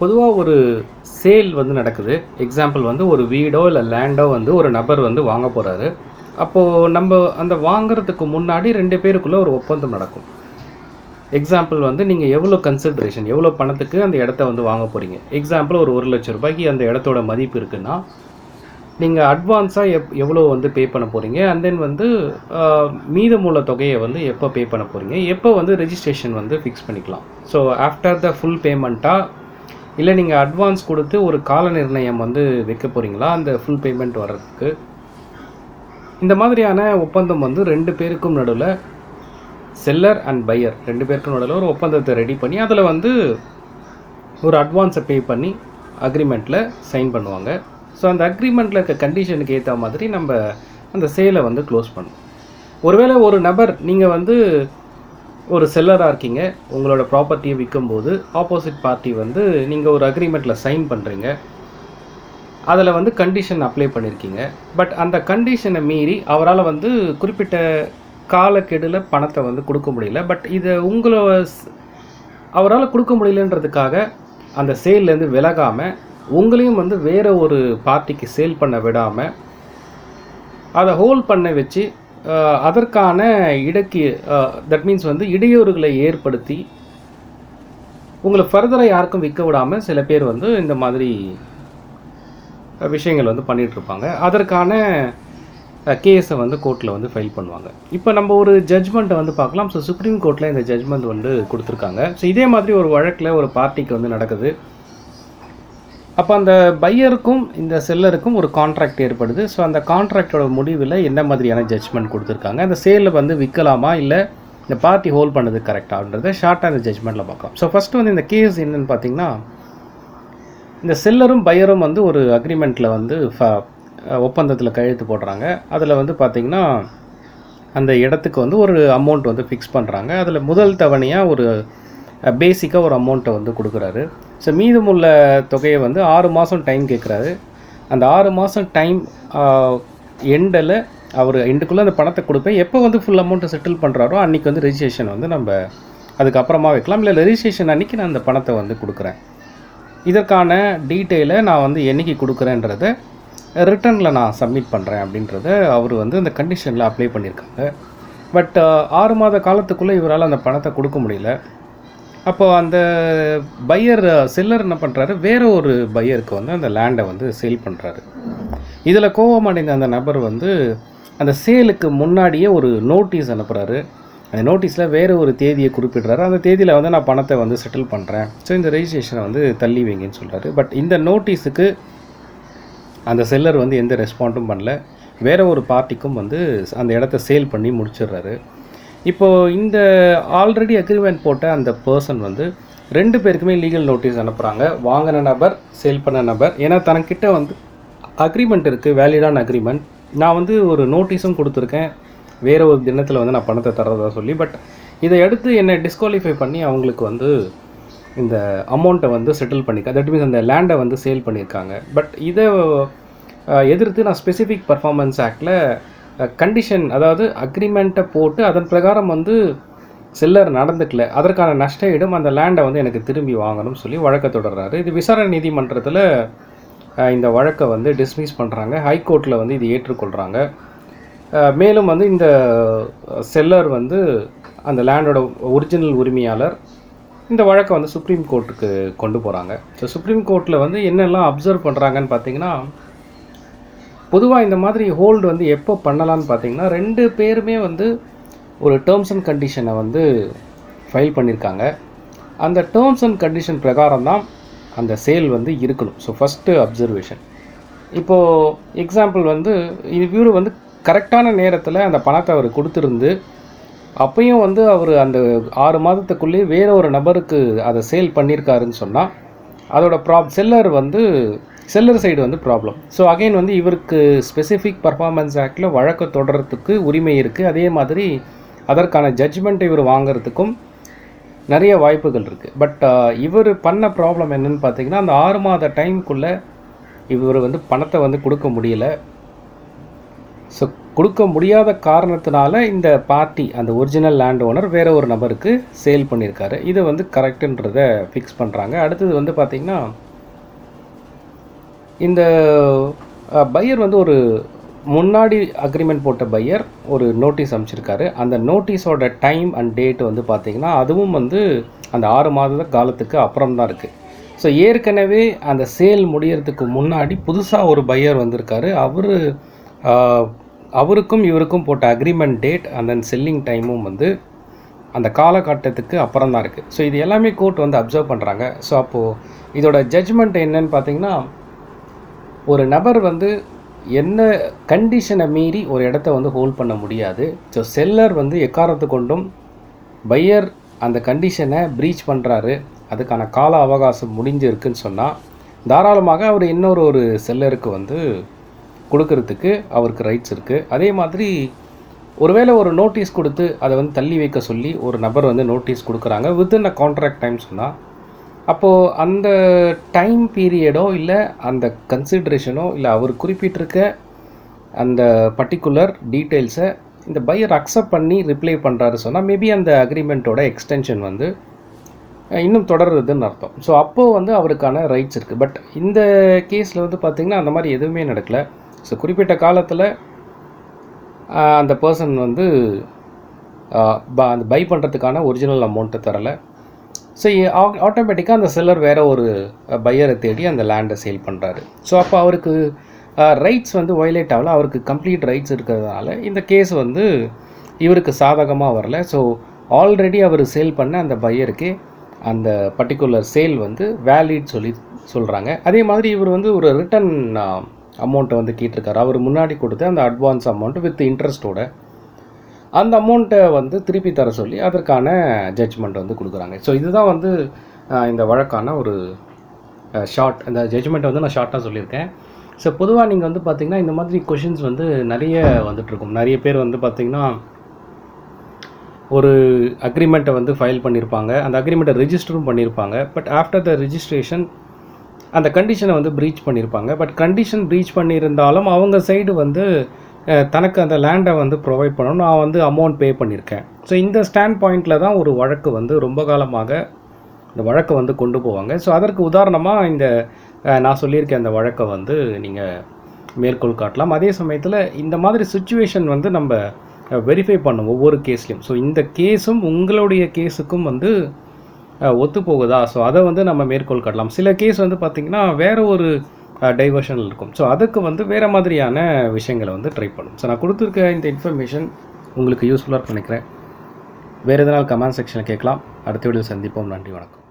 பொதுவாக ஒரு சேல் வந்து நடக்குது. எக்ஸாம்பிள் வந்து ஒரு வீடோ இல்லை லேண்டோ வந்து ஒரு நபர் வந்து வாங்க போகிறாரு அப்போது நம்ம அந்த வாங்குறதுக்கு முன்னாடி ரெண்டு பேருக்குள்ளே ஒரு ஒப்பந்தம் நடக்கும். எக்ஸாம்பிள் வந்து நீங்கள் எவ்வளோ கன்சிடரேஷன் எவ்வளோ பணத்துக்கு அந்த இடத்த வந்து வாங்க போகிறீங்க எக்ஸாம்பிள் ஒரு ஒரு லட்ச ரூபாய்க்கு அந்த இடத்தோட மதிப்பு இருக்குன்னா நீங்கள் அட்வான்ஸாக எப் எவ்வளோ வந்து பே பண்ண போகிறீங்க அண்ட் தென் வந்து மீதமுள்ள தொகையை வந்து எப்போ பே பண்ண போகிறீங்க எப்போ வந்து ரெஜிஸ்ட்ரேஷன் வந்து ஃபிக்ஸ் பண்ணிக்கலாம்? ஸோ ஆஃப்டர் த ஃபுல் பேமெண்ட்டாக இல்லை நீங்கள் அட்வான்ஸ் கொடுத்து ஒரு கால நிர்ணயம் வந்து வைக்க போகிறீங்களா அந்த ஃபுல் பேமெண்ட் வர்றதுக்கு? இந்த மாதிரியான ஒப்பந்தம் வந்து ரெண்டு பேருக்கும் நடுவில் செல்லர் அண்ட் பையர் ரெண்டு பேருக்கும் நடுவில் ஒரு ஒப்பந்தத்தை ரெடி பண்ணி அதில் வந்து ஒரு அட்வான்ஸை பே பண்ணி அக்ரிமெண்ட்டில் சைன் பண்ணுவாங்க. ஸோ அந்த அக்ரிமெண்ட்டில் இருக்க கண்டிஷனுக்கு ஏற்ற மாதிரி நம்ம அந்த சேலை வந்து க்ளோஸ் பண்ணுவோம். ஒருவேளை ஒரு நபர் நீங்கள் வந்து ஒரு செல்லராக இருக்கீங்க உங்களோட ப்ராப்பர்ட்டியை விற்கும்போது ஆப்போசிட் பார்ட்டி வந்து நீங்கள் ஒரு அக்ரிமெண்ட்டில் சைன் பண்ணுறீங்க அதில் வந்து கண்டிஷன் அப்ளை பண்ணியிருக்கீங்க பட் அந்த கண்டிஷனை மீறி அவரால் வந்து குறிப்பிட்ட காலக்கெடுல பணத்தை வந்து கொடுக்க முடியல. பட் இதை உங்களை அவரால் கொடுக்க முடியலன்றதுக்காக அந்த சேல்லேருந்து விலகாமல் உங்களையும் வந்து வேறு ஒரு பார்ட்டிக்கு சேல் பண்ண விடாமல் அதை ஹோல்ட் பண்ண வச்சு அதற்கான இடக்கு தட் மீன்ஸ் வந்து இடையூறுகளை ஏற்படுத்தி உங்களை ஃபர்தராக யாருக்கும் விற்க விடாமல் சில பேர் வந்து இந்த மாதிரி விஷயங்கள் வந்து பண்ணிகிட்ருப்பாங்க அதற்கான கேஸை வந்து கோர்ட்டில் வந்து ஃபைல் பண்ணுவாங்க. இப்போ நம்ம ஒரு ஜட்ஜ்மெண்ட்டை வந்து பார்க்கலாம். ஸோ சுப்ரீம் கோர்ட்டில் இந்த ஜட்ஜ்மெண்ட் வந்து கொடுத்துருக்காங்க. ஸோ இதே மாதிரி ஒரு வழக்கில் ஒரு பார்ட்டிக்கு வந்து நடக்குது. அப்போ அந்த பையருக்கும் இந்த செல்லருக்கும் ஒரு கான்ட்ராக்ட் ஏற்படுது. ஸோ அந்த கான்ட்ராக்டோட முடிவில் என்ன மாதிரியான ஜட்ஜ்மெண்ட் கொடுத்துருக்காங்க? அந்த சேலில் வந்து விற்கலாமா இல்லை இந்த பார்ட்டி ஹோல்ட் பண்ணது கரெக்டான்றதை ஷார்ட்டாக இந்த ஜட்ஜ்மெண்ட்டில் பார்க்கலாம். ஸோ ஃபஸ்ட்டு வந்து இந்த கேஸ் என்னென்னு பார்த்தீங்கன்னா இந்த செல்லரும் பையரும் வந்து ஒரு அக்ரிமெண்ட்டில் வந்து ஃப- ஒப்பந்தத்தில் கையெழுத்து போடுறாங்க. அதில் வந்து பார்த்திங்கன்னா அந்த இடத்துக்கு வந்து ஒரு அமௌண்ட் வந்து ஃபிக்ஸ் பண்ணுறாங்க அதில் முதல் தவணையாக ஒரு பேசிக்காக ஒரு அமௌண்ட்டை வந்து கொடுக்குறாரு. ஸோ மீதமுள்ள தொகையை வந்து ஆறு மாதம் டைம் கேட்குறாரு அந்த ஆறு மாதம் டைம் எண்டில் அவர் எண்டுக்குள்ளே அந்த பணத்தை கொடுப்பேன். எப்போ வந்து ஃபுல் அமௌண்ட்டை செட்டில் பண்ணுறாரோ அன்றைக்கி வந்து ரெஜிஸ்ட்ரேஷன் வந்து நம்ம அதுக்கப்புறமா வைக்கலாம். இல்லை ரெஜிஸ்ட்ரேஷன் அன்றைக்கி நான் அந்த பணத்தை வந்து கொடுக்குறேன். இதற்கான டீட்டெயிலை நான் வந்து என்னைக்கு கொடுக்குறேன்றத ரிட்டனில் நான் சப்மிட் பண்ணுறேன் அப்படின்றத அவர் வந்து அந்த கண்டிஷனில் அப்ளை பண்ணியிருக்காங்க பட் ஆறு மாத காலத்துக்குள்ளே இவரால் அந்த பணத்தை கொடுக்க முடியல. அப்போ அந்த பையர் செல்லர் என்ன பண்ணுறாரு வேற ஒரு பையருக்கு வந்து அந்த லேண்டை வந்து சேல் பண்ணுறாரு இதில் கோபமடைந்த அந்த நபர் வந்து அந்த சேலுக்கு முன்னாடியே ஒரு நோட்டீஸ் அனுப்புகிறாரு அந்த நோட்டீஸில் வேறு ஒரு தேதியை குறிப்பிடுறாரு. அந்த தேதியில் வந்து நான் பணத்தை வந்து செட்டில் பண்ணுறேன் ஸோ இந்த ரெஜிஸ்ட்ரேஷனை வந்து தள்ளி வைங்கன்னு சொல்கிறாரு பட் இந்த நோட்டீஸுக்கு அந்த செல்லர் வந்து எந்த ரெஸ்பாண்டும் பண்ணல. வேற ஒரு பார்ட்டிக்கும் வந்து அந்த இடத்த சேல் பண்ணி முடிச்சிடுறாரு. இப்போது இந்த ஆல்ரெடி அக்ரிமெண்ட் போட்ட அந்த பர்சன் வந்து ரெண்டு பேருக்குமே லீகல் நோட்டீஸ் அனுப்புகிறாங்க வாங்கின நபர் சேல் பண்ண நபர். ஏன்னா தனக்கிட்ட வந்து அக்ரிமெண்ட் இருக்குது வேலிடான அக்ரிமெண்ட் நான் வந்து ஒரு நோட்டீஸும் கொடுத்துருக்கேன். வேறு ஒரு தினத்தில் வந்து நான் பணத்தை தர்றதா சொல்லி பட் இதை எடுத்து என்னை டிஸ்குவாலிஃபை பண்ணி அவங்களுக்கு வந்து இந்த அமௌண்ட்டை வந்து செட்டில் பண்ணிக்க தட் மீன்ஸ் அந்த லேண்டை வந்து சேல் பண்ணியிருக்காங்க. பட் இதை எதிர்த்து நான் ஸ்பெசிஃபிக் பர்ஃபார்மன்ஸ் ஆக்டில் கண்டிஷன் அதாவது அக்ரிமெண்ட்டை போட்டு அதன் பிரகாரம் வந்து செல்லர் நடந்துக்கல. அதற்கான நஷ்ட ஈடும் அந்த லேண்டை வந்து எனக்கு திரும்பி வாங்கணும்னு சொல்லி வழக்கை தொடர்றாரு. இது விசாரணை நீதிமன்றத்தில் இந்த வழக்கை வந்து டிஸ்மிஸ் பண்ணுறாங்க ஹைகோர்ட்டில் வந்து இது ஏற்றுக்கொள்கிறாங்க மேலும் வந்து இந்த செல்லர் வந்து அந்த லேண்டோட ஒரிஜினல் உரிமையாளர் இந்த வழக்கை வந்து சுப்ரீம் கோர்ட்டுக்கு கொண்டு போகிறாங்க ஸோ சுப்ரீம் கோர்ட்டில் வந்து என்னெல்லாம் அப்சர்வ் பண்ணுறாங்கன்னு பார்த்தீங்கன்னா பொதுவாக இந்த மாதிரி ஹோல்டு வந்து எப்போ பண்ணலான்னு பார்த்தீங்கன்னா ரெண்டு பேருமே வந்து ஒரு டேர்ம்ஸ் அண்ட் கண்டிஷனை வந்து ஃபைல் பண்ணியிருக்காங்க அந்த டேர்ம்ஸ் அண்ட் கண்டிஷன் பிரகாரம் தான் அந்த சேல் வந்து இருக்கணும். ஸோ ஃபஸ்ட்டு அப்சர்வேஷன் இப்போது எக்ஸாம்பிள் வந்து இவர் வந்து கரெக்டான நேரத்தில் அந்த பணத்தை அவர் கொடுத்துருந்து அப்பையும் வந்து அவர் அந்த ஆறு மாதத்துக்குள்ளேயே வேற ஒரு நபருக்கு அதை சேல் பண்ணியிருக்காருன்னு சொன்னால் அதோட ப்ராப் செல்லர் வந்து செல்லர் சைடு வந்து ப்ராப்ளம் ஸோ அகைன் வந்து இவருக்கு ஸ்பெசிஃபிக் பர்ஃபார்மன்ஸ் ஆக்டில் வழக்கு தொடர்றதுக்கு உரிமை இருக்குது அதே மாதிரி அதற்கான ஜட்ஜ்மெண்ட் இவர் வாங்குறதுக்கும் நிறைய வாய்ப்புகள் இருக்குது பட் uh, இவர் பண்ண ப்ராப்ளம் என்னென்னு பார்த்தீங்கன்னா அந்த ஆறு மாத டைமுக்குள்ளே இவர் வந்து பணத்தை வந்து கொடுக்க முடியல. ஸோ கொடுக்க முடியாத காரணத்தினால இந்த பார்ட்டி அந்த ஒரிஜினல் லேண்ட் ஓனர் வேற ஒரு நபருக்கு சேல் பண்ணியிருக்காரு இதை வந்து கரெக்டுன்றதை ஃபிக்ஸ் பண்ணுறாங்க அடுத்தது வந்து பார்த்திங்கன்னா இந்த பையர் வந்து ஒரு முன்னாடி அக்ரிமெண்ட் போட்ட பையர் ஒரு நோட்டீஸ் அமைச்சிருக்காரு அந்த நோட்டீஸோட டைம் அண்ட் டேட் வந்து பார்த்திங்கன்னா அதுவும் வந்து அந்த ஆறு மாத காலத்துக்கு அப்புறம் தான் இருக்குது ஸோ ஏற்கனவே அந்த சேல் முடியறதுக்கு முன்னாடி புதுசாக ஒரு பையர் வந்திருக்காரு. அவர் அவருக்கும் இவருக்கும் போட்ட அக்ரிமெண்ட் டேட் அந்த செல்லிங் டைமும் வந்து அந்த காலகட்டத்துக்கு அப்புறம் தான் இருக்குது ஸோ இது எல்லாமே கோர்ட் வந்து அப்சர்வ் பண்ணுறாங்க ஸோ அப்போது இதோட ஜட்ஜ்மெண்ட் என்னன்னு பார்த்தீங்கன்னா ஒரு நபர் வந்து என்ன கண்டிஷனை மீறி ஒரு இடத்த வந்து ஹோல்ட் பண்ண முடியாது. ஸோ செல்லர் வந்து எக்காரத்து கொண்டும் பையர் அந்த கண்டிஷனை ப்ரீச் பண்ணுறாரு அதுக்கான கால அவகாசம் முடிஞ்சிருக்குன்னு சொன்னால் தாராளமாக அவர் இன்னொரு ஒரு செல்லருக்கு வந்து கொடுக்கறதுக்கு அவருக்கு ரைட்ஸ் இருக்குது அதே மாதிரி ஒருவேளை ஒரு நோட்டீஸ் கொடுத்து அதை வந்து தள்ளி வைக்க சொல்லி ஒரு நபர் வந்து நோட்டீஸ் கொடுக்குறாங்க. வித்தின் அ கான்ட்ராக்ட் டைம் சொன்னால் அப்போது அந்த டைம் பீரியடோ இல்லை அந்த கன்சிட்ரேஷனோ இல்லை அவர் குறிப்பிட்டிருக்க அந்த பர்டிகுலர் டீட்டெயில்ஸை இந்த பையர் அக்செப்ட் பண்ணி ரிப்ளை பண்ணுறாரு சொன்னால் மேபி அந்த அக்ரிமெண்ட்டோட எக்ஸ்டென்ஷன் வந்து இன்னும் தொடருதுன்னு அர்த்தம். ஸோ அப்போது வந்து அவருக்கான ரைட்ஸ் இருக்குது பட் இந்த கேஸில் வந்து பார்த்திங்கன்னா அந்த மாதிரி எதுவுமே நடக்கல. ஸோ குறிப்பிட்ட காலத்தில் அந்த பர்சன் வந்து ப- அந்த பை பண்ணுறதுக்கான ஒரிஜினல் அமௌண்ட்டை தரலை. ஸோ ஆட்டோமேட்டிக்காக அந்த செல்லர் வேற ஒரு பையரை தேடி அந்த லேண்டை சேல் பண்ணுறாரு ஸோ அப்போ அவருக்கு ரைட்ஸ் வந்து வயலேட் ஆகல. அவருக்கு கம்ப்ளீட் ரைட்ஸ் இருக்கிறதுனால இந்த கேஸ் வந்து இவருக்கு சாதகமாக வரல. ஸோ ஆல்ரெடி அவர் சேல் பண்ண அந்த பையருக்கு அந்த பர்டிகுலர் சேல் வந்து வேலிட் சொல்லி சொல்கிறாங்க அதே மாதிரி இவர் வந்து ஒரு ரிட்டன் அமௌண்ட்டை வந்து கேட்டிருக்காரு. அவர் முன்னாடி கொடுத்த அந்த அட்வான்ஸ் அமௌண்ட்டு வித் இன்ட்ரெஸ்ட்டோட அந்த அமௌண்ட்டை வந்து திருப்பி தர சொல்லி அதற்கான ஜட்ஜ்மெண்ட் வந்து கொடுக்குறாங்க. ஸோ இதுதான் வந்து இந்த வழக்கான ஒரு ஷார்ட் இந்த ஜட்ஜ்மெண்ட்டை வந்து நான் ஷார்ட்டாக சொல்லியிருக்கேன். ஸோ பொதுவாக நீங்கள் வந்து பார்த்தீங்கன்னா இந்த மாதிரி கொஷின்ஸ் வந்து நிறைய வந்துட்டுருக்கும். நிறைய பேர் வந்து பார்த்திங்கன்னா ஒரு அக்ரிமெண்ட்டை வந்து ஃபைல் பண்ணியிருப்பாங்க அந்த அக்ரிமெண்ட்டை ரிஜிஸ்டரும் பண்ணியிருப்பாங்க பட் ஆஃப்டர் த ரிஜிஸ்ட்ரேஷன் அந்த கண்டிஷனை வந்து ப்ரீச் பண்ணியிருப்பாங்க பட் கண்டிஷன் ப்ரீச் பண்ணியிருந்தாலும் அவங்க சைடு வந்து தனக்கு அந்த லேண்டை வந்து ப்ரொவைட் பண்ணணும். நான் வந்து அமௌண்ட் பே பண்ணியிருக்கேன். ஸோ இந்த ஸ்டாண்ட் பாயிண்டில் தான் ஒரு வழக்கு வந்து ரொம்ப காலமாக இந்த வழக்கை வந்து கொண்டு போவாங்க. ஸோ அதற்கு உதாரணமாக இந்த நான் சொல்லியிருக்கேன் அந்த வழக்கை வந்து நீங்கள் மேற்கோள் காட்டலாம். அதே சமயத்தில் இந்த மாதிரி சுச்சுவேஷன் வந்து நம்ம வெரிஃபை பண்ணும் ஒவ்வொரு கேஸ்லையும் ஸோ இந்த கேஸும் உங்களுடைய கேஸுக்கும் வந்து ஒத்து போகுதா ஸோ அதை வந்து நம்ம மேற்கோள் காட்டலாம். சில கேஸ் வந்து பார்த்திங்கன்னா வேறு ஒரு டைவர்ஷன் இருக்கும். ஸோ அதுக்கு வந்து வேறு மாதிரியான விஷயங்களை வந்து ட்ரை பண்ணும். ஸோ நான் கொடுத்துருக்க இந்த இன்ஃபர்மேஷன் உங்களுக்கு யூஸ்ஃபுல்லாக நினைக்கிறேன். வேறு எதனால் கமெண்ட் செக்ஷனில் கேட்கலாம். அடுத்த வீடியோ சந்திப்போம். நன்றி வணக்கம்.